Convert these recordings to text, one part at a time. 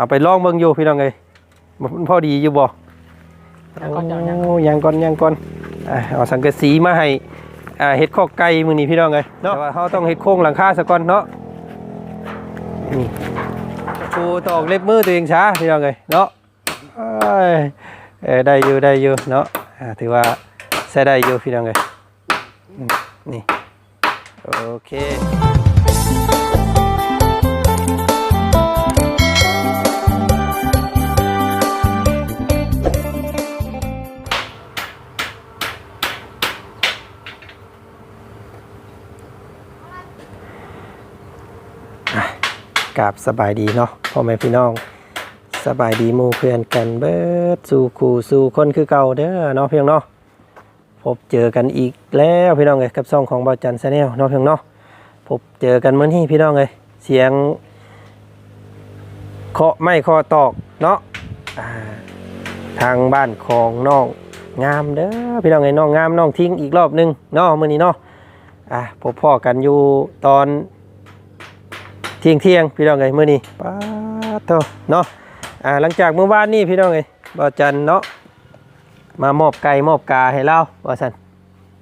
เอาไปลองเบิ่งอยู่พี่น้องเอ้ยมันพอดีอยู่บ่แล้วก็จะเอายังโอ้ยังก่อนยังก่อนอะเอาสังกะสีมาให้อ่าเฮ็ดข้อไก่มื้อนี้พี่น้องเอ้ยเนาะแต่ว่าเฮาต้องเฮ็ดโครงหลังคาซะก่อนเนาะนี่ปูตอกเล็บมือตัวเองช้าพี่น้องเอ้ยเนาะเอ้ยเอ้ยได้อยู่ได้อยู่เนาะอ่าถือว่าใช้ได้อยู่พี่น้องเอ้ยอืมนี่โอเค กับสบายดีเนาะพ่อแม่พี่น้องสบายดีมู่เพื่อนกันเบิดสู่คู่สู่คนคือเก่าเด้อเนาะเพียงเนาะพบเจอกันอีกแล้วพี่น้องเอ้ยกับซ่องของบาจันชาแนลเนาะเพียงเนาะพบเจอกันเมื่อนี้พี่น้องเอ้ยเสียงเคาะไม่เคาะตอกเนาะทางบ้านของน้องงามเด้อพี่น้องเอ้ยน้องงามน้องทิ้งอีกรอบหนึงเนาะมื้อนี้เนาะอะพบพ่อกันอยู่ตอน เที่ยงเที่ยงพี่น้องเอ้ยมื้อนี้ป้าโตเนาะอ่าหลังจากเมื่อวานนี้พี่น้องเอ้ยบ่จันเนาะมามอบไก่มอบกาให้เราว่าซั่น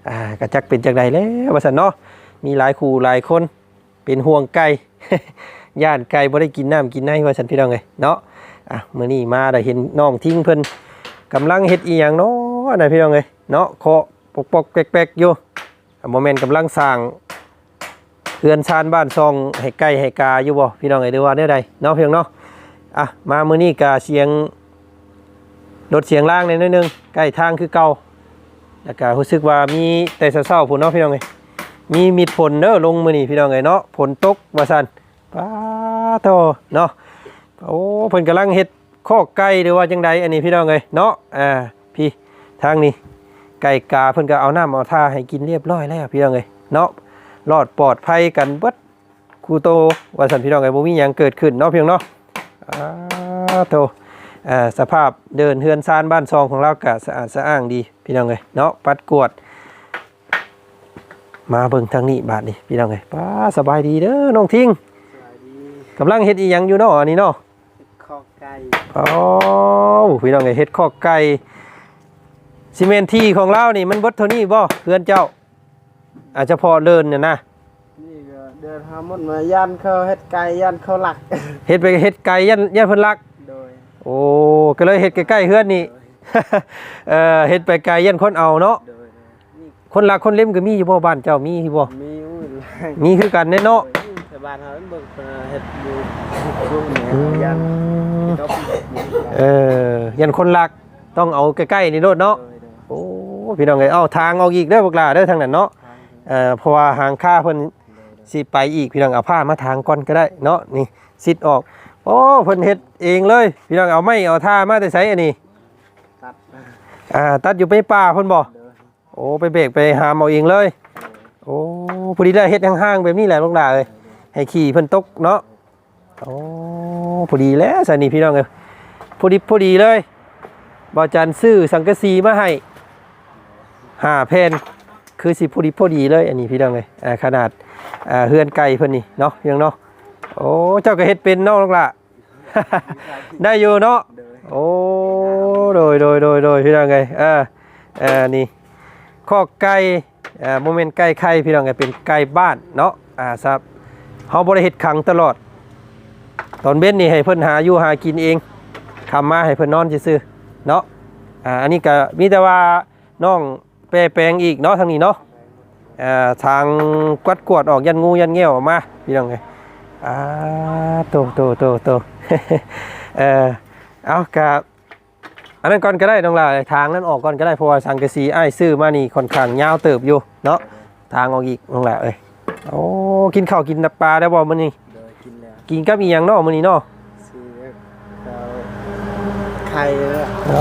อ่ากระจักเป็นจังไดแล้วว่าซั่นเนาะมีหลายคู่หลายคนเป็นห่วงไก่ย่านไก่บ่ได้กินน้ำกินในว่าซั่นพี่น้องเอ้ยเนาะอะมื้อนี้มาได้เห็นน้องทิ้งเพิ่นกำลังเฮ็ดอีหยังเนาะนะพี่น้องเอ้ยเนาะเคาะปอกๆแป๊กๆอยู่อะบ่แม่นกำลังสร้าง เรือนชานบ้านซองให้ไก่ให้กาอยู่บ่พี่น้องไอ้ดูว่าได้ใดเนาะเพียงเนาะอะมามื้อนี้กาเสียงรถเสียงล่างในอยนึงใกล้ทางคือเก่าแล้วก็รู้สึกว่ามีแต่เช้าๆพุ่นเนาะพี่น้องเอ้มีมีดฝนเด้อลงมื้อนี้พี่น้องเอ้เนาะฝนตกว่าซั่นป้าโตเนาะโอ้เพิ่นกำลังเฮ็ดคอกไก่หรือว่าจังใดอันนี้พี่น้องเอ้ยเนาะอ่าพี่ทางนี้ไก่กาเพิ่นก็เอาน้ำเอาท่าให้กินเรียบร้อยแล้วพี่น้องเอ้ยเนาะ รอดปลอดภัยกันเบิดครูโตว่าสันพี่น้องไอ้บ่มีหยังเกิดขึ้นเนาะเพียงเนาะอ้าโตอ่าสภาพเดินเฮือนซานบ้านซองของเราก็สะอาดสะอ้างดีพี่น้องเอ้ยเนาะปัดกวาดมาเบิ่งทางนี้บาดนี้พี่น้องเอ้ยป้าสบายดีเด้อน้องทิ้งสวัสดีกำลังเฮ็ดอีหยังอยู่เนาะอันนี้เนาะข้อไก่อ๋อพี่น้องเอ้ยเฮ็ดคอกไก่ซีเมนทีของเรานี่มันเบิดเท่านี้บ่เพื่อนเจ้า อาจจะพอเลินเนี่ยนะนี่ก็เดินหาหมดมายันเขาเฮ็ดไก่ยันเขาหลัก เฮ็ดไปเฮ็ดไก่ยันยันเพิ่นรัก โดยโอ้ก็เลยเฮ็ดใกล้ๆเฮือนนี่ เอ่อเฮ็ดไปไกลยันคนเอาเนาะโดยนี่คนรักคนเล่มก็มีอยู่บ่บ้านเจ้ามีอยู่บ่มีอุ้ยหลายมีคือกันแน่เนาะแต่บ้านเขาเบิ่งเพิ่นเฮ็ดอยู่รุ่นนี้ยันเขาปิดอยู่เออยันคนรักต้องเอาใกล้ๆนี่โลดเนาะโดยโดยโอ้พี่น้องเอ้ยเอาทางออกอีกเด้อพวกหลาเด้อทางนั้นเนาะทาง เอ่อเพราะว่าหางค่าเพิ่นสิไปอีกพี่น้องเอาผ้ามาทางก่อนก็ได้เนาะนี่ซิดออกโอ้เพิ่นเฮ็ดเองเลยพี่น้องเอาไม้เอาท่ามาแต่ไสอันนี้ตัดอ่าตัดอยู่ไปป่าเพิ่นบ่โดยโอ้ไปเบรกไปหามเอาเองเลย โอ้พอดีได้เฮ็ดห่างๆแบบนี้แหละลูกหลานเลยให้ขี่เพิ่นตกเนาะโอ้พอดีแล้วสันนี่พี่น้องเอ้ยพอดีพอดีเลยบอจันซื้อสังกะสีมาให้ห้าแผ่น คือสิพอดีพอดีเลยอันนี้พี่น้องเลยอ่าขนาดอ่าเฮือนไก่เพิ่นนี่เนาะเพียงเนาะโอ้เจ้าก็เฮ็ดเป็นเนาะลูกล่ะ ได้อยู่เนาะโอ้โดยโดยโดยโดยพี่น้องไงอ่าอ่านี่ข้อไก่อ่าโมเมนต์ไก่ไข่พี่น้องไงเป็นไก่บ้านเนาะอ่าครับเฮาบ่ได้เฮ็ดขังตลอด ตอนเบ็ดนี่ให้เพิ่นหาอยู่หากินเองทำมาให้เพิ่นนอนซื่อๆเนาะอ่าอันนี้ก็มีแต่ว่าน้อง แปรแปลงอีกเนาะทางนี้เนาะอ่าทางกวัดกวดออกยันงูยันเงี้ยวออกมาพี่น้องไงอ่าโตโตโตโตเออเอากับอันนั้นก่อนก็ได้น้องลาทางนั้นออกก่อนก็ได้เพราะว่าสังกะสีอ้ายซื้อมานี่ค่อนข้างยาวเติบอยู่เนาะทางออกอีกน้องลาเอ้ยโอ้กินข้าวกินน้ำปลาได้บ่มื้อนี้โดยกินแล้วกินกับอีหยังเนาะมื้อนี้เนาะซื้อเขาไข่แล้วอ่า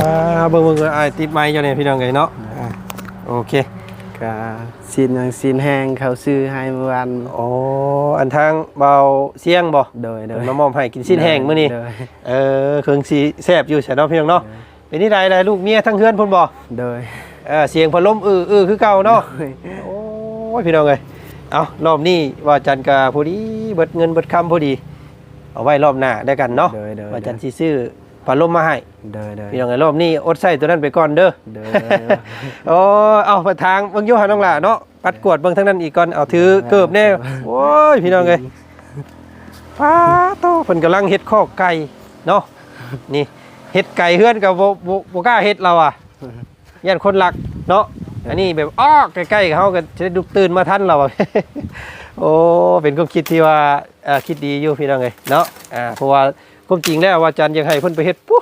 เบิ่งเบิ่งอ้ายติดไม้เจ้าเนี่ยพี่น้องเอ้ยเนาะอ่า โอเคกะซีนอย่างซีนแห้งเขาซื้อให้เมื่อวานโอ้อันทางเบาเสียงบ่โดยโดเพิ่ยนมามอบให้กินสิ้นแห้งมื้อนี้โดยเออเครื่องสีแซ่บอยู่ใช่เนาะพี่น้องเนาะเป็นนี่ใดใดลูกเมียทั้งเฮือนพุ่นบ่โดยเออเสียงพัดลมอื้ออื้อคือเก่าเนาะโดยโอ้ยพี่น้องเอ้ยเอารอบนี้ว่าจันกาพอดีเบิดเงินเบิดคำพอดี เอาไว้รอบหน้าได้กันเนาะเด้อเด้อว่าจันสิซื้อ พัดลมมาให้เด้อเด้อพี่น้องไอ้รอบนี้อดใส่ตัวนั้นไปก่อนเด้อเด้อโอ้เอาไปทางเบิ่งอยู่หาน้องหล่ะเนาะปัดกวดเบิ่งทั้งนั้นอีกก่อนเอาถือเกิบแน่โอ้ยพี่น้องเอ้ยฟ้าโตเพิ่นกำลังเฮ็ดข้อไก่เนาะนี่เฮ็ดไก่เฮือนกับบ่บ่บ่กล้าเฮ็ดเราอะย่านคนรักเนาะอันนี้แบบอ้อใกล้ๆกับเฮาก็จะได้ดุตื่นมาทันเราอะโอ้เป็นความคิดที่ว่าเอ่อคิดดีอยู่พี่น้องเอ้ยเนาะอ่าเพราะว่า ความจริงแล้วว่าจันอยากให้เพิ่นไปเฮ็ดปุ๊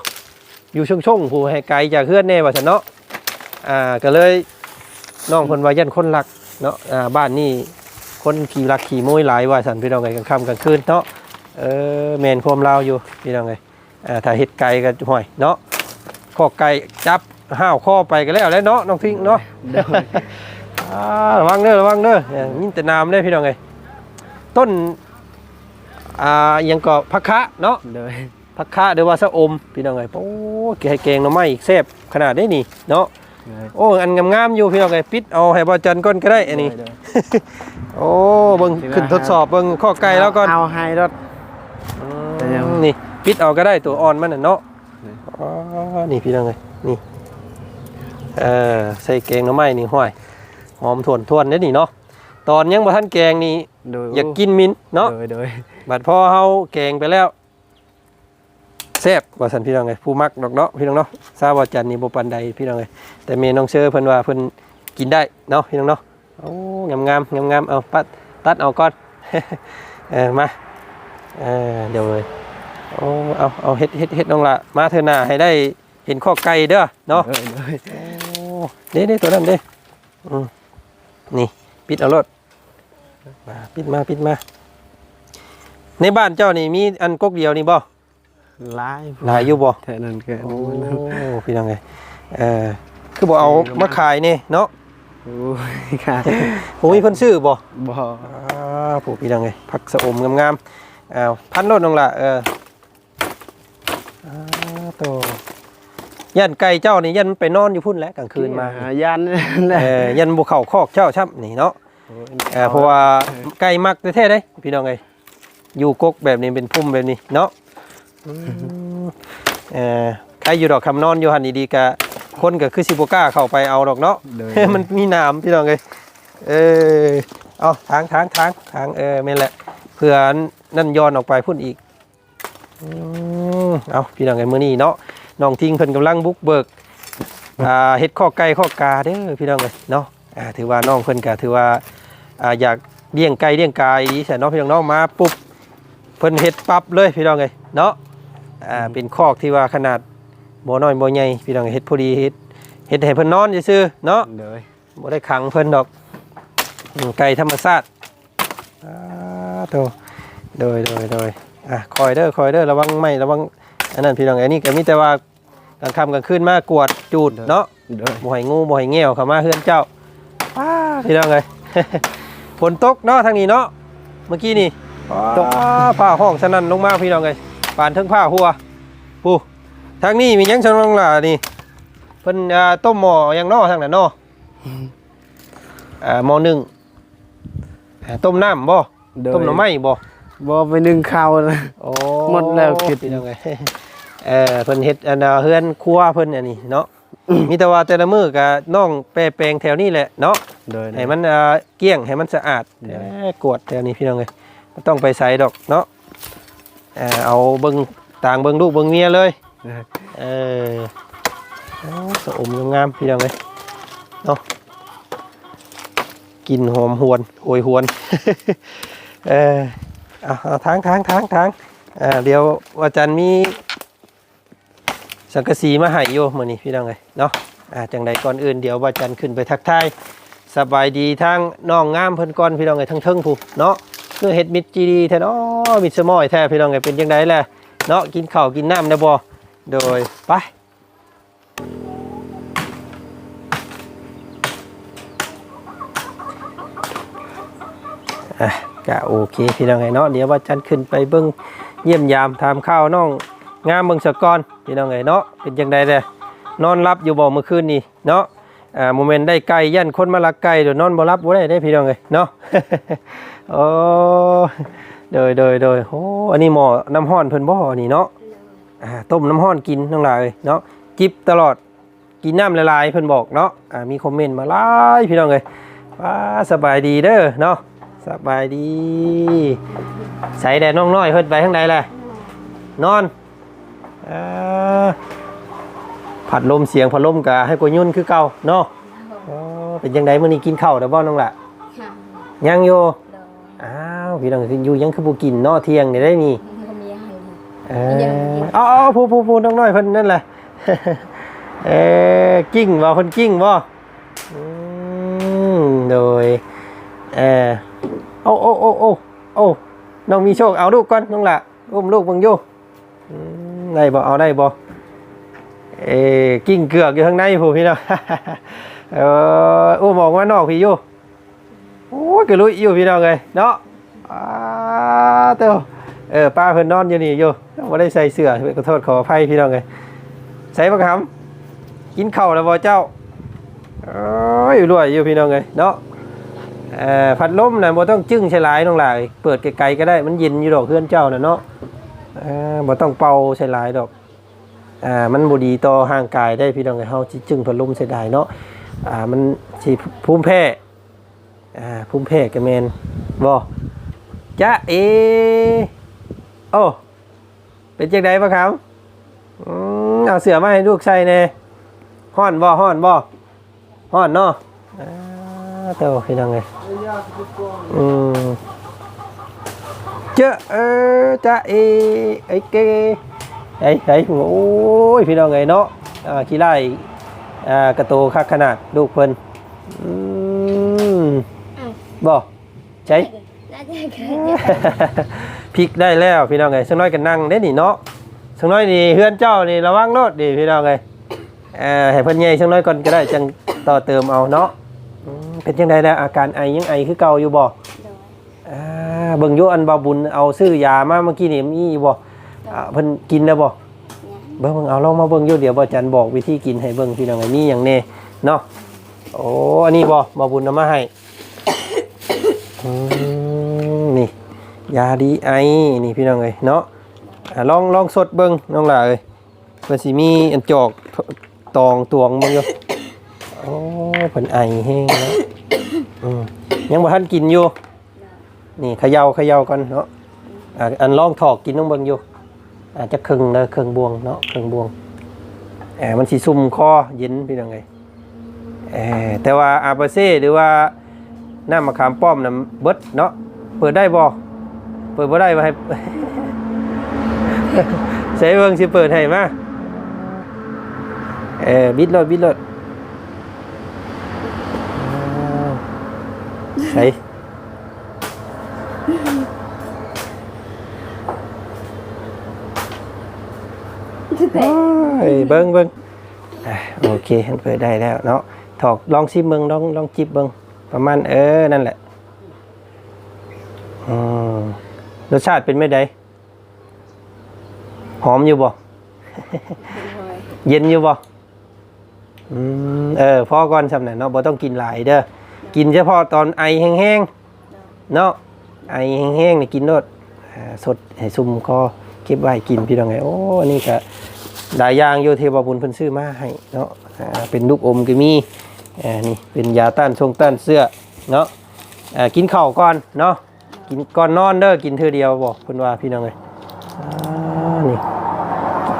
อยู่ช่งๆผู้ให้ไกลจากเฮือนแน่ว่าซั่นเนาะอ่าก็เลยน้องเพิ่นว่ายันคนรักเนาะอ่าบ้านนี่คนขี่รักขี่โมยหลายว่าสันพี่น้องไงกลางค่ำกลางคืนเนาะเออแมนความลาวอยู่พี่น้องไงอ่าถ้าเฮ็ดไก่ก็ห่วยเนาะข้อไก่จับห้าวข้อไปก็แล้วแหล้วเนาะน้องทิ้งเนาะเด้ออ่าระวังเด้อระวังเด้อเนี่ยยินแต่น้ำเด้อพี่น้องไงต้น อ่าอิหยังก็พักคะเนาะเด้อพักคะเดี๋ยวว่าสะอมพี่น้องไงโอ้แกให้แกงหน่อไม้อีกแซ่บขนาดได้นี่เนาะเด้อโอ้อันงามๆอยู่พี่น้องไงปิดเอาให้บอจันก้นก็ได้อันนี้เด้อโอ้เบิ่งขึ้นทดสอบเบิ่งข้อไก่แล้วก่อนเอาให้รถอืแต่ยังมนี่ปิดเอาก็ได้ตัวอ่อนมันน่ะเนาะนี่อ๋อนี่พี่น้องไงนี่เออใส่แกงหน่อไม้นี่ห้วยหอมทวนทวนๆเด้อนี่เนาะตอนยังบ่ทันแกงนี่เด้ออยากกินมินเนาะเด้อเด้อ บัดพอเฮาแกงไปแล้วแซ่บว่าซั่นพี่น้องไงผู้มักดอกเนาะพี่น้องเนาะทราบว่าจันนี่บ่ปานใดพี่น้องไงแต่เมน้องเชอเพิ่นว่าเพิ่นกินได้เนาะพี่น้องเนาะโอ้งามงามงามงามเอาปัดตัดเอาก่อนเออมาเออเดี๋ยวเลยโอ้เอาเอาเฮ็ดเฮ็ดเฮ็ดน้องละมาเถอหน้าให้ได้เห็นข้อไก่เด้อเนาะเด้เด้อโอ้เด้เด้ตัวนั้นเด้อืมนี่ปิดเอารถมาปิดมาปิดมา ในบ้านเจ้านี่มีอันกกเดียวนี่บ่หลายหลายอยู่บ่แท่นั้นก็โอ้พี่น้องไงเออคือบ่เอามาขายนี่เนาะโอ้ยค่ะผมมีเพิ่นซื้อบ่บ่อ่าผูกพี่ดังไงผักสะอมงามๆอ้าวพันโนดน้องละเอออ่าโตยันไก่เจ้านี่ยันไปนอนอยู่พุ่นแหล้วกลางคืนมาหยันแหละเออยันบุเขาคอกเจ้าช่ำนี่เนาะเออเพราะว่าไก่มักแท้ๆเด้พี่น้องไง อยู่กกแบบนี้เป็นพุ่มแบบนี้เนาะอืมเออใครอยู่ดอกคำนอนอยู่หันดีๆกะคนก็คือสิบกล้าเข้าไปเอาดอกเนาะเด้อมันมีน้ำพี่น้องเลยเออเอาทางทางทางทางเออไม่นแหละเพื่อนั่นย้อนออกไปพุ่นอีกอืมเอาพี่น้องไงมื้อนี้เนาะน้องทิ้งเพิ่นกำลังบุกเบิกอ่าเฮ็ดข้อไก่ข้อกาเด้อพี่น้องเลยเนาะอ่าถือว่าน้องเพิ่นก็ถือว่าอ่าอยากเลี้ยงไก่เลี้ยงกายดีใช่เนาะพี่น้องเนาะมาปุ๊บ เพิ่นเฮ็ดปั๊บเลยพี่น้องเลยเนาะอ่าเป็นคอกที่ว่าขนาดบ่น้อยบ่ใหญ่พี่น้องเอ้ยเฮ็ดพอดีเฮ็ดเฮ็ดให้เพิ่นนอนซื่อๆเนาะเด้อบ่ได้ขังเพิ่นดอกอืมไก่ธรรมชาติอ่าโตโดยโดยโดยอะคอยเด้อคอยเด้อระวังไม่ระวังอันนั้นพี่น้องอันนี้ก็มีแต่ว่ากลางค่ำกลางคืนมากวดจูดเนาะเด้อบ่ให้งูบ่ให้เงี้ยวเข้ามาเฮือนเจ้าป้าพี่น้องเอ้ยฝนตกเนาะทางนี้เนาะเมื่อกี้นี่ ตกผ้าห้องสนั่นลงมาพี่น้องเอ้ยปานเทั้งผ้าหัวปูทางนี้มีหยังชังลงล่ะนี่เพิ่นอ่าต้มหม้อหยังเนาะทางนั้นเนาะอ่าหม้อหนึ่งอ่าต้มน้ำบ่เด้อต้มหน่อไม้บ่บ่ไปนึ่งข้าวนะโอ้หมดแล้วคิดพี่น้องไงเออเพิ่นเฮ็ดอันน่ะเฮือนครัวเพิ่นอันนี้เนาะมีแต่ว่าแต่ละมื้อก็น้องแปรแปลงแถวนี้แหละเนาะเด้อให้มันอ่าเกลี้ยงให้มันสะอาดเดี๋ยวเอ้อกวดแถวนี้พี่น้องเอ้ยบ่ ต้องไปใส่ดอกเนาะเอาเบิ่งต่างเบิ่งลูกเบิ่งเมียเลยเอออเอาสะอมงามๆพี่น้องเอ้ยเนาะกลินหอมหวนโอยหวนเออเอาเอาทางทางทางทางเอ่าเดี๋ยวอาจารย์มีสังกะสีมาให้อยู่มื้อนี้พี่น้องเอ้ยเนาะอ่าจังใดก่อนอื่นเดี๋ยวว่าอาจารย์ขึ้นไปทักทายสบายดีทางน้องงามเพิ่นก่อนพี่น้องเอ้ยทั้งเทิงผู้เนาะ คือเฮ็ดมิตรจีดีแท้เนาะมิตรสมอยแท้พี่น้องเอ้ยเป็นจังไดแหละเนาะกินข้าวกินน้ำได้บ่โดยไปอะก็โอเคพี่น้องไงเนาะเดี๋ยวว่าจันขึ้นไปเบิ้งเยี่ยมยามถามข้าวน้องงามเบิ่งสะกอนพี่น้องไงเนาะเป็นจังไดเด้นอนรับอยู่บ่เมื่อคืนนี้เนาะ อ่าโมเมนต์ได้ไก่ยันคนมาลักไก่เดี๋ยวนอนบ่รับบ่ได้ได้พี่น้องไงเนาะโอ้โดยโดยโดยโอ้อันนี้หมอน้ำห้อนเพิ่นบ่นี่เนาะอ่าต้มน้ำห้อนกินน้องหลายเนาะจิบตลอดกินน้ำละลายเพิ่นบอกเนาะอ่ามีคอมเมนต์มาหลายพี่น้องเอ้ยว้าสบายดีเด้อเนาะสบายดี ใส่แดดน้องน้อยเพิ่นไปข้างในแหละนอนอ่า ผัดลมเสียงพัดลมกะให้กว่ายุ่นคือเก่าเนาะอ๋อเป็นยังไงมื้อนี้กินข้าวแล้วบ่น้องล่ะค่ะยังอยู่โดยอ้าวพี่น้องอยู่ยังคือบ่กินเนาะเที่ยงนี่ได้นี่ก็มีอาหารเออเอาเอาผู้ผู้ผู้น้องน้อยเพิ่นนั่นแหละเออกิ้งบ่เพิ่นกิ้งบ่อืมโดยเออโอ้โอ้โอ้โอ้โอ้น้องมีโชคเอาลูกก่อนน้องละอุ้มลูกเบิ่งอยู่อืมได้บ่เอาได้บ่ เอกิ้งเกือกอยู่ข้างในผู้พี่น้องเอออุ้มออกมานอกพี่อยู่โอ้ยกระลุยอยู่พี่น้องเอ้ยเนาะอ้าเต้าเออป้าเพิ่นนอนอยู่นี่อยู่บ่ได้ใส่เสื้อขอโทษขออภัยพี่น้องเลยใส่บักหำกินข้าวแล้วบ่เจ้าเอ้ยรวยอยู่พี่น้องเลยเนาะเออผัดลมนะบ่ต้องจึ้งใช้หลายน้องหลายเปิดไกลๆก็ได้มันเย็นอยู่ดอกเพื่อนเจ้าน่ะเนาะเออบ่ต้องเป่าใช้หลายดอก อ่ามันบ่ดีต่อร่างกายได้พี่น้องเอ้ยเฮาสิจึงพัดลมใช้ได้เนาะอ่ามันสิภูมิแพ้อ่าภูมิแพ้ก็แม่นบ่จ๊ะเอโอ้เป็นจังไดบ้างครับอืมเอาเสือมาให้ลูกใส่แน่ห้อนบ่ห้อนบ่ห้อนเนาะอ่าเต้าพี่น้องไงอืมเจ้าเออจ้าเอ ไอ้เก๋ไอ้ไอ้โอ้ยพี่น้องไงเนาะอ่าขี้ไล่อ่ากระโตคักขนาดลูกเพิ่นอืมบ่ใช่น่าจะเกิดพริกได้แล้วพี่น้องไงสักหน้อยกันนั่งได้นี่เนาะสักหน้อยนี่เฮือนเจ้านี่ระวังรถดิพี่น้องไงเอ่อให้เพิ่นใหญ่สักหน้อยก่อนก็ได้จังต่อเติมเอาเนาะอืมเป็นจังไดแล้วอาการไอยังไอคือเก่าอยู่บ่โดยอ่าเบิ่งอยู่อันบาบุญเอาซื้อยามาเมื่อกี้นี่มีอยู่บ่ อ่าเพิ่นกินแล้วบ่เนี่ยเบิ่งเบิ่งเอาลองมาเบิ่งอยู่เดี๋ยวบ่จันบอกวิธีกินให้เบิ่งพี่น้องไงมีหยังแน่เนาะโอ้อันนี้บ่บาบุญเอามาให้อืมนี่ยาดีไอนี่พี่น้องเอ้ยเนาะอะลองลองสดเบิ้งน้องหล่าเอ้ยเพิ่นสิมีอันจอกตองตวงมึงอยู่โอ้เพิ่นไอแห้งแล้วอืมยังบ่ทันกินอยู่นี่เขย่าเขย่าก่อนเนาะอะอันลองถอกกินน้องเบิ่งอยู่ อาจจะครึ่งเด้อครึ่งบวงเนาะครึ่งบวงแอบมันสิซุ่มคอเย็นพี่น้องเอ้ยเออแต่ว่าอาเปเซ่หรือว่าหน้ำมะขามป้อมน่ะเบิดเนาะเปิดได้บ่เปิดบ่ได้มาให้ใช้เบิ่งสิเปิดให้มาเออบิดรถบิดรถใช่โอ้ย เบิ่งเบิ่งอะโอเคเปิดได้แล้วเนาะถอกลองซิมเบิ่งลองลองจิบเบิ่งประมาณเออ นั่นแหละอืมรสชาติเป็นไม่ไดหอมอยู่บ่โดยเย็นอยู่บ่อืมเออพอก่อนสำเนักเนาะบ่ต้องกินหลายเด้อกินเฉพาะตอนไอแห้งๆเนาะไอแห้งๆนี่กินโนดอ่าสดให้ซุ่มคอเก็บไว้กินพี่น้องไงโอ้อันนี้ก็ หลายอย่างอยู่เทวบุญเพิ่นซื้อมาให้เนาะอ่าเป็นลูกอมก็มีอ่านี่เป็นยาต้านทรงต้านเสื้อเนาะอ่ากินข้าวก่อนเนาะกินก่อนนอนเด้อกินเธอเดียวบอกเพิ่นว่าพี่น้องเอ้ยอ่านี่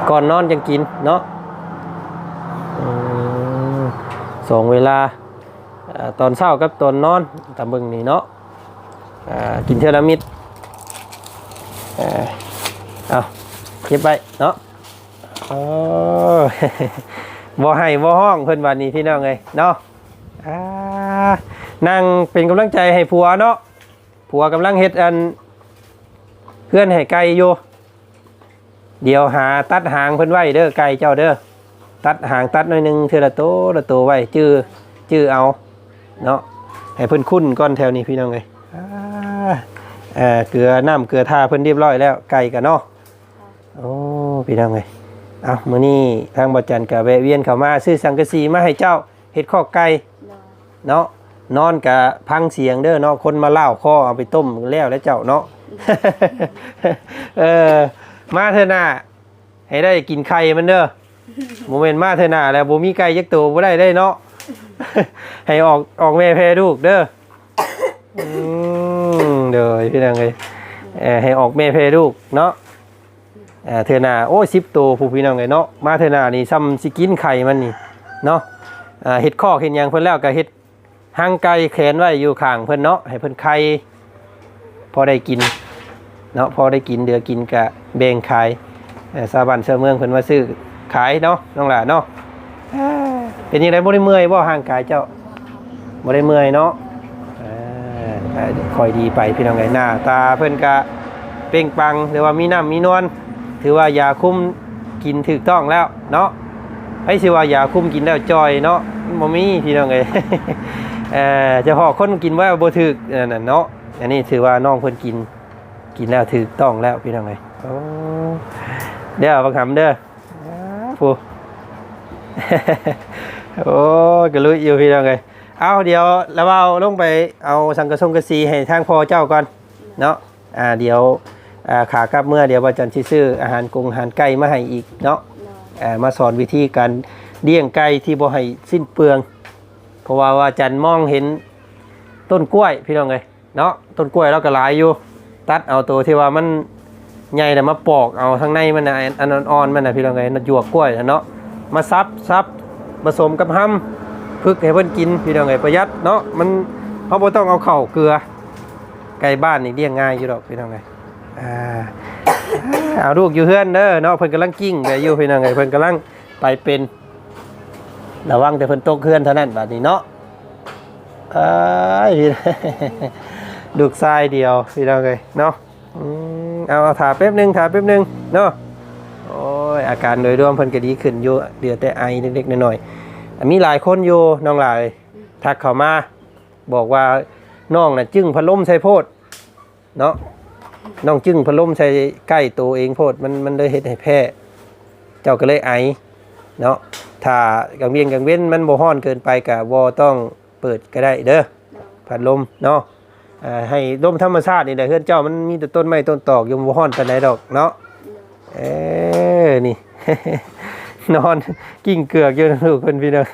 ก่อนนอนจังกินเนาะอืมสองเวลาอ่าตอนเช้ากับตอนนอนตามเบิ่งนี่เนาะอ่ากินเทอละมิดเอ่อเอาเก็บไว้เนาะ โอ้บ่ให้บ่ห้องเพิ่นว่านี่พี่น้องเอ้ยเนาะนั่งเป็นกำลังใจให้ผัวเนาะผัวกำลังเฮ็ดอันเพื่อนให้ไก่อยู่เดี๋ยวหาตัดหางเพิ่นไว้เด้อไก่เจ้าเด้อตัดหางตัดหน่อยหนึงเทอละโตละโตไว้จื้อจื้อเอาเนาะให้เพิ่นคุ้นก่อนแถวนี้พี่น้องเอ้ยเออเกลือน้ำเกลือทาเพิ่นเรียบร้อยแล้วไก่กันเนาะโอ้พี่น้องเอ้ย เอามื้อนี้ทางบ่จันก็แวะเวียนเข้ามาซื้อสังกะสีมาให้เจ้าเฮ็ดข้อไก่โดยเนาะนอนกับพังเสียงเด้อเนาะคนมาเล่าข้อเอาไปต้มแล้วแล้วเจ้าเนาะโเออมาเถอะหน้าให้ได้กินไข่มันเด้อโมเมนต์มาเถอะหน้าแล้วบ่มีไก่ยักตัวบ่ได้ได้เนาะให้ออกออกแม่แพ้ลูกเด้ออืมเด้อพี่น้องเอ้ยเออให้ออกแม่แพ้ลูกเนาะ เออเถอะหนาโอ้สิบตัวผู้พี่น้องเอ้ยเนาะมาเถอหนานี่ซ้ำสิกินไข่มันนี่เนาะเฮ็ดข้อเฮ็ดหยังเพิ่นแล้วก็เฮ็ดห่างไก่แขนไว้อยู่ข้างเพิ่นเนาะให้เพิ่นไข่พอได้กินเนาะพอได้กินเดือกินกะแบ่งขายเอ่อชาบ้านชาวเมืองเพิ่นมาซื้อขายเนาะน้องหล่ะเนาะเป็นยังไงบ่ได้เมื่อยบ่ห่างกายเจ้าบ่ได้เมื่อยเนาะเออเอ่อคอยดีไปพี่น้องไงหน้าตาเพิ่นกะเป่งปังหรือว่ามีน้ำมีนวล ถือว่ายาคุมกินถูกต้องแล้วเนาะไอ้สิว่ายาคุมกินแล้วจอยเนาะบ่มีพี่น้องเอ้ยเอ่อเฉพาะคนกินว่าบ่ถึกนั่นน่ะเนาะอันนี้ถือว่าน้องเพิ่นกินกินแล้วถูกต้องแล้วพี่น้องไงโอ้เดี๋ยวบังคำเด้ออ้าฟูโอ้กระลุยอยู่พี่น้องไงเอาเดี๋ยวแล้วเอาลงไปเอาสังกะสงกะสีให้ทางพ่อเจ้าก่อนเนาะอ่าเดี๋ยว อ่าขากลับเมื่อเดี๋ยวบาจันทร์สิซื้ออาหารกงอาหารไก่มาให้อีกเนาะโดยอ่ามาสอนวิธีการเลี้ยงไก่ที่บ่ให้สิ้นเปลือง เพราะว่าว่าจันมองเห็นต้นกล้วยพี่น้องเลยเนาะต้นกล้วยเราก็หลายอยู่ ตัดเอาตัวที่ว่ามันใหญ่แต่มาปอกเอาข้างในมันนะอันอ่อนๆมันนะพี่น้องเลยน่ะหยวกกล้วยน่ะเนาะมาซับซับผสมกับห้ำพึกให้เพิ่นกินพี่น้องเลยประหยัดเนาะมันเขาบ่ต้องเอาเข่าวเกลือไก่บ้านนี่เลี้ยงง่ายอยู่ดอกพี่น้องเลย อ่าเอาลูกอยู่เฮือนเด้อเนาะเพิ่นกำลังกิ้งไปอยู่พี่น้องไงเพิ่นกำลังไปเป็นระวังแต่เพิ่นตกเฮือนเท่านั้นบัดนี้เนาะเอ้ยดูกทรายเดียวพี่น้องไงเนาะเอาเอาถาแป๊บหนึงถาแป๊บหนึงเนาะโอ้ยอาการโดยรวมเพิ่นก็ดีขึ้นอยู่เดือดแต่ไอเล็กๆน้อยๆมีหลายคนอยู่น้องหลายทักเข้ามาบอกว่าน้องน่ะจึ้งพัดลมใส่โพดเนาะ น้องจึงพัดลมใส่ใกล้ตัวเองโพดมันมันเลยเฮ็ดให้แพ้ เจ้าก็เลยไอเนาะถ้ากลางเวียนกลางเว้นมันบ่ฮ้อนเกินไปก็บ่ต้องเปิดก็ได้เด้อพัดลมเนาะให้ลมธรรมชาตินี่แหละเฮือนเจ้ามันมีแต่ต้นไม้ต้นตอกยู่บ่ฮ้อนปานดอกเนาะเอ้นี่ นอนกิ้งเกือกอยู่นะลูกเพิ่นพี่น้อง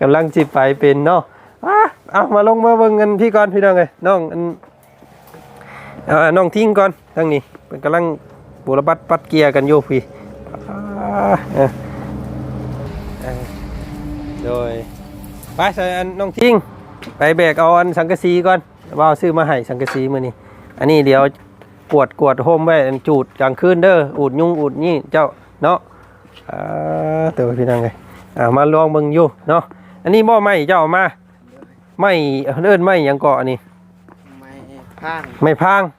กำลังสิไปเป็นเนาะอะเอามาลงมาเบิ่งกันพี่ก่อนพี่น้องเอ้ยน้องอัน เอาน้องทิ้งก่อนทั้งนี้เป็นกำลังบุรบัดปัดเกียร์กันอยู่พี่อ่าเออเออโดยไปใส่อันน้องทิ้งไปแบกเอาอันสังกะสีก่อนว่าเอาซื้อมาให้สังกะสีมื้อนี้อันนี้เดี๋ยวกวดกวดโฮมไว้อันจูดกลางคืนเด้ออูดยุงอูดนี่เจ้าเนาะอ่าเตัวพี่น้องไงอ่ามาลองเบิ่งอยู่เนาะอันนี้บ่ไม้เจ้าเอามาไม่เอิ้นไม่หยังเกาะอันนี้ไม่ข้างไม่พังโดย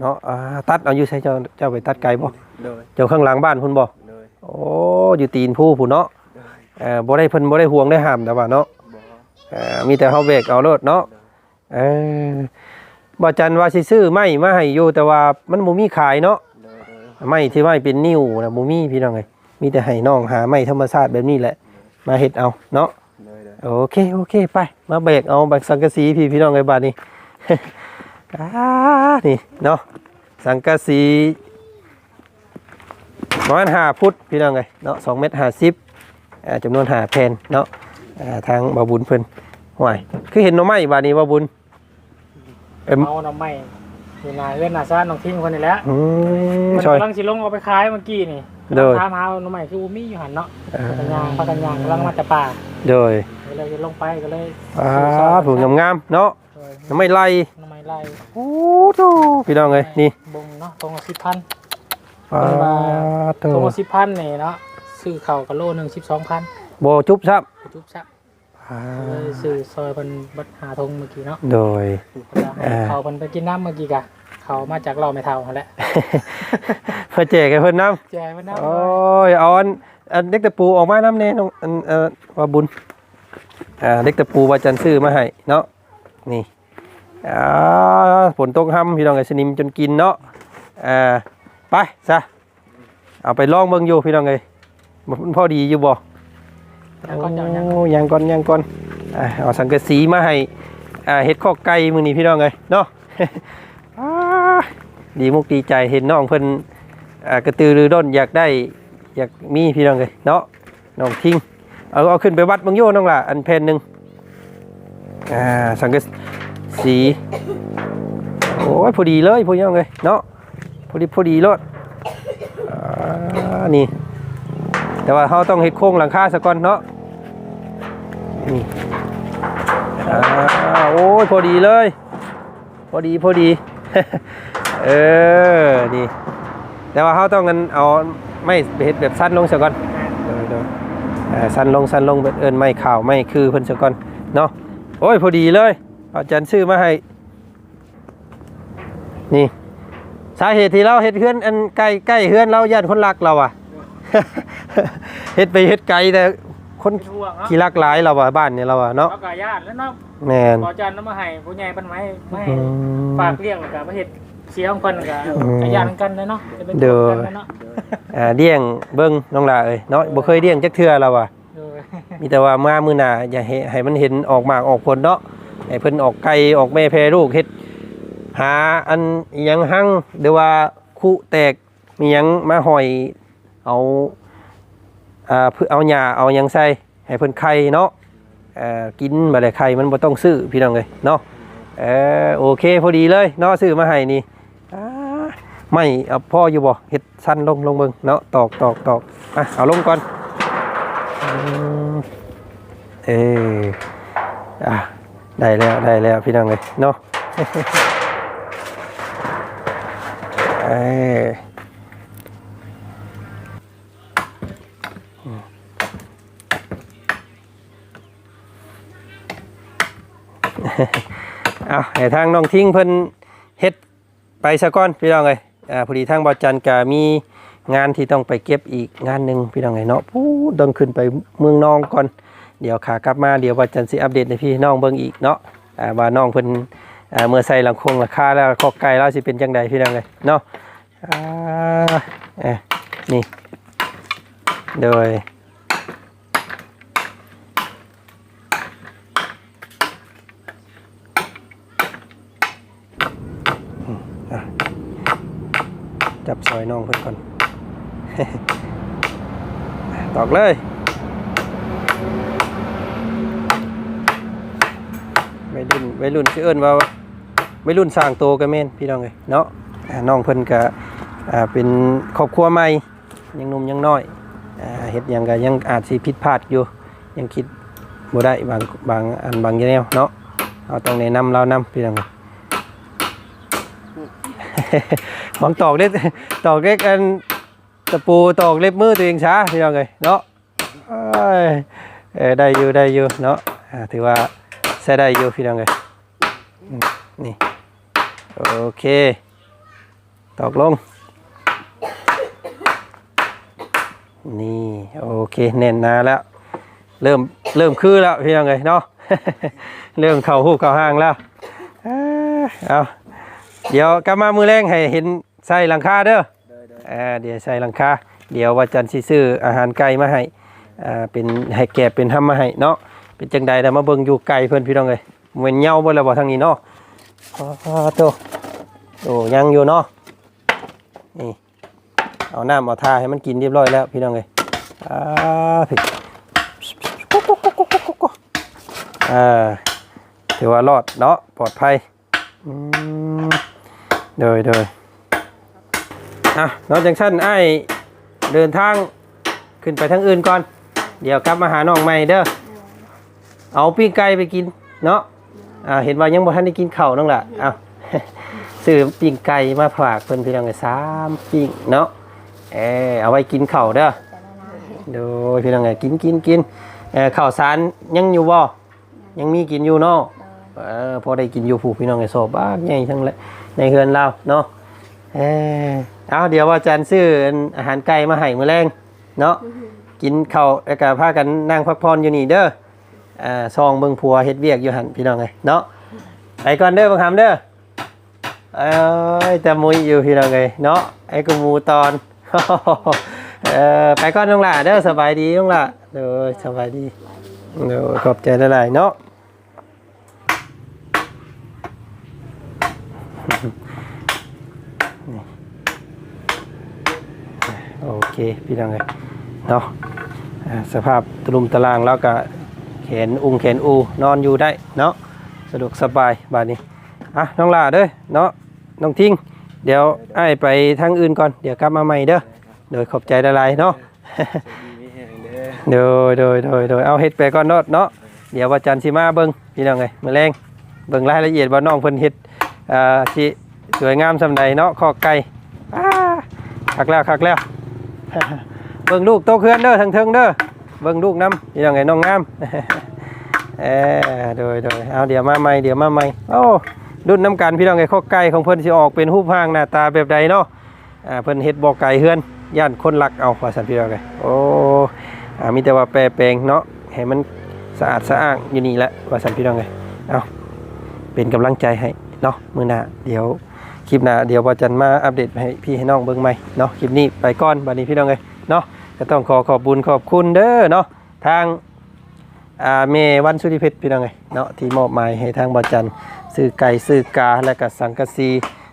เนาะอ่าตัดเอาอยู่ใช้เจ้าเจ้าไปตัดไก่บ่โดยเจ้าข้างหลังบ้านพุ่นบ่โดยโอ้อยู่ตีนผู้พุ่นเนาะโดยเอ่อบ่ได้เพิ่นบ่ได้ห่วงได้ห้ามแต่ว่าเนาะบ่เอ่อมีแต่เฮาเบรกเอาโลดเนาะเออบ่จันว่าสิซื้อไม้มาให้อยู่แต่ว่ามันบ่มีขายเนาะโดยโดยไม้ที่ไม้เป็นนิ้วน่ะบ่มีพี่น้องเอ้ยมีแต่ให้น้องหาไม้ธรรมชาติแบบนี้แหละ มาเฮ็ดเอาเนาะโดยโดยโอเคโอเคไป มาเบรกเอาบักสังกะสีพี่พี่น้องไอ้บาดนี้ อ่านี่เนาะสังกะสีประมาณห้าฟุตพี่น้องไงเนาะสองเมตรห้าสิบอ่าจำนวนห้าแผ่นเนาะอ่าทางบาบุญเพิ่นห่วยคือเห็นหน่อไม้บาดนี้บาบุญเอ็มเอาหน่อไม้อยู่นาเอื้อนนาซ่านน้องทิ้งคนนี้แหล้วอืมมันช่วยกำลังสิลงเอาไปขายเมื่อกี้นี่โดยถามหาหน่อไม้คือบ่มีอยู่หันเนาะอ่าปากกันยางปากกันยางกำลังมาจากป่าโดยก็เลยลงไปก็เลยอ่าผูกงามๆเนาะโดยหน่อไม้ไล่หน่อ ไม้ไล่โอ้โหพี่น้องเอ้ยนี่บงเนาะตรงละสิบพันปาโตตรงละสิบพันนี่เนาะซื้อเข่าวกะโลหนึ่งสิบสองพันบ่จุบซับจุ๊บชักอ่าเลยซื้อซอยเป็นบัตหาทงเมื่อกี้เนาะโดยแล้วให้เขาเป็นไปกินน้ำเมื่อกี้กะเขามาจากเราไม่เท่าเขาแหละเพื่อแจกให้เพิ่นน้แจกมันำน้ำโอ้ยเอาอันอันเด็กตะปูออกมาน้ำเน่น้องอันเอ่อว่าบุญอ่าเด็กตะปูว่าจันซื้อมาให้เนาะนี่ อ่าฝนตกห้ำพี่น้องไอ้สนิมจนกินเนาะอ่าไปซะเอาไปลองเบิ่งอยู่พี่น้องเอ้ยมันพอดีอยู่บ่แล้วก็จะเอายังโอ้ยังก่อนยังก่อนอ่าเอาสังกะสีมาให้อ่าเฮ็ดข้อไก่มื้อนี้พี่น้องเอ้ยเนาะอ้าดีมุกดีใจเห็นน้องเพิ่นอ่ากระตือรือร้นอยากได้อยากมีพี่น้องเลยเนาะน้องทิ้งเอาเอาขึ้นไปวัดบางโยน้องล่ะอันเพนหนึ่งอ่าสังกะ สีโอ้ยพอดีเลยพอดีเลยเนาะพอดีพอดีรถอ่านี่ แต่ว่าเขาต้องเฮ็ดโครงหลังคาซะก่อนเนาะนี่โอ้ยพอดีเลย พอดีพอดี เออนี่แต่ว่าเขาต้องกันเอาไม่เห็ดแบบสั้นลงซะก่อนสั้นลงสั้นลงเอินไม่ข่าวไม่คือเพิ่นซะก่อนเนาะโอ้ยพอดีเลย อาจารย์ซื้อมาให้ นี่ สาเหตุที่เราเฮ็ดเฮือนอันใกล้ใกล้เฮือนเราญาติคนรักเราอะเฮ็ดไปเฮ็ดไกลแต่คนเป็นห่วงเนาะขี้รักหลายเราอะบ้านเนี่ยเราอะเนาะเขาก็ญาติแล้วเนาะแม่นขอจันทร์นำมาให้ผู้ใหญ่เพิ่นมาให้มาให้อืมฝากเลี้ยงแล้วก็มาเฮ็ดเสียของเพิ่นก็อืมก็ญาติกันเลยเนาะจะเป็นเด้อกันเลยเนาะอ่าเดี้ยงเบิ่งน้องหลาเอ้ยเนาะบ่เคยเดี้ยงจักเทื่อเราอะเด้อมีแต่ว่ามามื้อหน้าอย่าให้ให้มันเห็นออกมากออกผลเนาะ ให้เพิ่นออกไก่ออกแม่แพรลูกเฮ็ดหาอันยังหั่งหรือว่าคุแตกมียังมาหอยเอาอ่าเพื่อเอาหญ้าเอายังใส่ให้เพิ่นไข่เนาะเอ่อกินบ่ได้ไข่มันบ่ต้องซื้อพี่น้องเอ้ยเนาะเออโอเคพอดีเลยเนาะซื้อมาให้นี่ไม่เอาพ่ออยู่บ่เฮ็ดสั้นลงลงเบิ่งเนาะตอกตอกตอกอะเอาลงก่อนเอออะ ได้แล้วได้แล้วพี่น้องเลยเนาะเออเอาให้ทางน้องทิ้งเพิ่นเฮ็ดไปซะก่อนพี่น้องเลยอ่าพอดีทางบอจันกามีงานที่ต้องไปเก็บอีกงานหนึ่งพี่น้องเลยเนาะพูดต้องขึ้นไปเมืองนองก่อน เดี๋ยวขากลับมาเดี๋ยวบอจันทร์สิอัปเดตให้พี่น้องเบิ่งอีกเนาะอ่าว่าน้องเพิ่นอ่าเมื่อใส่หลังคงราคาแล้วขอกไก่แล้วสิเป็นจังใดพี่น้องเลยเนาะเอ๊ะนี่โดยจับซอยน้องเพิ่นก่อน ตอกเลย วัยรุ่นวัยรุ่นชื่อเอิ้นว่าวัยรุ่นสร้างโตกันแม่นพี่น้องเอ้ยเนาะน้องเพิ่นก็เป็นครอบครัวใหม่ยังนุ่มยังน้อยเฮ็ดยังก็ยังอาจสิผิดพลาดอยู่ยังคิดบ่ได้บางบางอันบางแนวเนาะเราต้องแนะนำเรานำพี่น้องเอ้ยบางตอกเล็กตอกเล็กอันตะปูตอกเล็บมือตัวเองช้าพี่น้องเลยเนาะได้อยู่ได้อยู่เนาะถือว่า ใช้ได้อยู่พี่น้องเลยนี่โอเค ตอกลง นี่โอเคแน่นหนาแล้ว เริ่มเริ่มคือแล้วพี่น้องเลยเนาะเริ่มเข่าหูเข้าห้างแล้วเอาเดี๋ยวกลับมามือแรงให้เห็นใส่หลังคาเด้อเดี๋ยวใส่หลังคาเดี๋ยวว่าจันทร์ซื้ออาหารไก่มาให้เป็นให้แกะเป็นห้ำมาให้เนาะ เป็นจังใดแต่มาเบิ่งอยู่ไก่เพิ่อนพี่น้องเอ้ยเหมือนเหย้าบ่แล้วบ่ทางนี้เนาะอ๋อโตโอ้ยังอยู่เนาะนี่เอาน้ำเอาทาให้มันกินเรียบร้อยแล้วพี่น้องเอ้ยอ่าผิดอ่าถือว่ารอดเนาะปลอดภัยอืมโดยโดยอะนอกจากชั้นไอ้ายเดินทางขึ้นไปทางอื่นก่อน เดี๋ยวกลับมาหาน้องใหม่เด้อ เอาปิ้งไก่ไปกินเนาะอ่าเห็นว่ายังบ่ทันได้กินข้าวน้องล่ะเอาซื้อปิ้งไก่มาฝากเพิ่นพี่น้องไอ้สามปิ้งเนาะเออเอาไว้กินข้าวเด้อโดยพี่น้องไอ้กินกินกินเออข้าวสารยังอยู่บ่ยังมีกินอยู่เนาะเออพอได้กินอยู่ผูกพี่น้องไอ้โซบ้างใหญ่ทั้งเลยในเฮือนเราเนาะเออเอาเดี๋ยวว่าอาจารย์ซื้ออาหารไก่มาให้มื้อแรงเนาะกินข้าวแล้วก็พากันนั่งพักผ่อนอยู่นี่เด้อ อ่าซองเบิ่งผัวเฮ็ดเวียกอยู่หันพี่น้องเอ้ยเนาะไปก่อนเด้อบังคำเด้อเอ้ยแต่มุยอยู่พี่น้องเอ้ยเนาะไอ้กูมูตอนเออไปก่อนน้องหล่ะเด้อสบายดีน้องหล่ะเด้อสบายดีเด้อขอบใจหลายๆเนาะโอเค พี่น้องเลยเนาะสภาพตรุมตารางแล้วก็ นอุ้งแขนอูนอนอยู่ได้เนาะสะดวกสบายบาดนี้อะน้องลาเด้อเนาะน้องทิ้งเดี๋ยวไอ้ไปทางอื่นก่อนเดี๋ยวกลับมาใหม่เด้อโดยขอบใจละลายเนาะโดยโดยโดยโดยเอาเฮ็ดไปก่อนเนาะเนาะเดี๋ยวว่าจันทร์สิมาเบิ่งพี่น้องไงมื้อแรงเบิ่งรายละเอียดว่าน้องเพิ่นเฮ็ดอ่าสิสวยงามซำใดเนาะคอกไก่คักแล้วคักแล้วเบิ่งลูกโตเคลื่อนเด้อทางเทิงเด้อเบิ่งลูกนํพี่น้องไงน้องงาม เออโดยโดยเอาเดี๋ยวมาใหม่เดี๋ยวมาใหม่โอ้รุ่นน้ำกันพี่น้องไงคอกไก่ของเพิ่นสิออกเป็นรูปร่างหน้าตาแบบใดเนาะอ่าเพิ่นเฮ็ดบ่อไก่เฮือนย่านคนรักเอาว่าซั่นพี่น้องไงโอ้อ่ามีแต่ว่าแปรแปลงเนาะให้มันสะอาดสะอ้างอยู่นี่แหละว่าสันพี่น้องไงเอาเป็นกำลังใจให้เนาะมือหน้าเดี๋ยวคลิปหน้าเดี๋ยวว่าจันมาอัปเดตให้พี่ให้น้องเบิ่งใหม่เนาะคลิปนี้ไปก่อนบัดนี้พี่น้องไงเนาะก็ต้องขอขอบบุญขอบคุณเด้อเนาะทาง อ่าเมวันสุริเพชรพี่น้องไงเนาะที่มอบหมายให้ทางบาจันซื้อไก่ซื้อกาและก็สังกะสี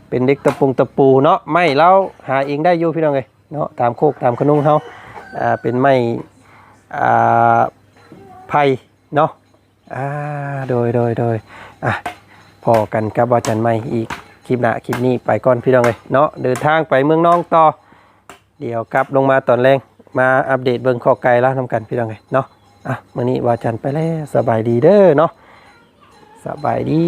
เป็นเด็กตะปุงตะปูเนาะไม่เราหาเองได้อยู่พี่น้องไงเนาะตามโคกตามขนุงเฮาอ่าเป็นไม้อ่าไผ่เนาะอ่าโดยโดยโดยอะพอกันกับว่าจันไม่อีกคลิปหน้าคลิปนี้ไปก่อนพี่น้องเลยเนาะเดินทางไปเมืองน้องต่อเดี๋ยวกลับลงมาตอนแรงมาอัปเดตเบิงข้อไกลแล้วทำกันพี่น้องเลยเนาะ อะมื่อนี้วาจันไปแล้วสบายดีเด้อเนาะสบายดี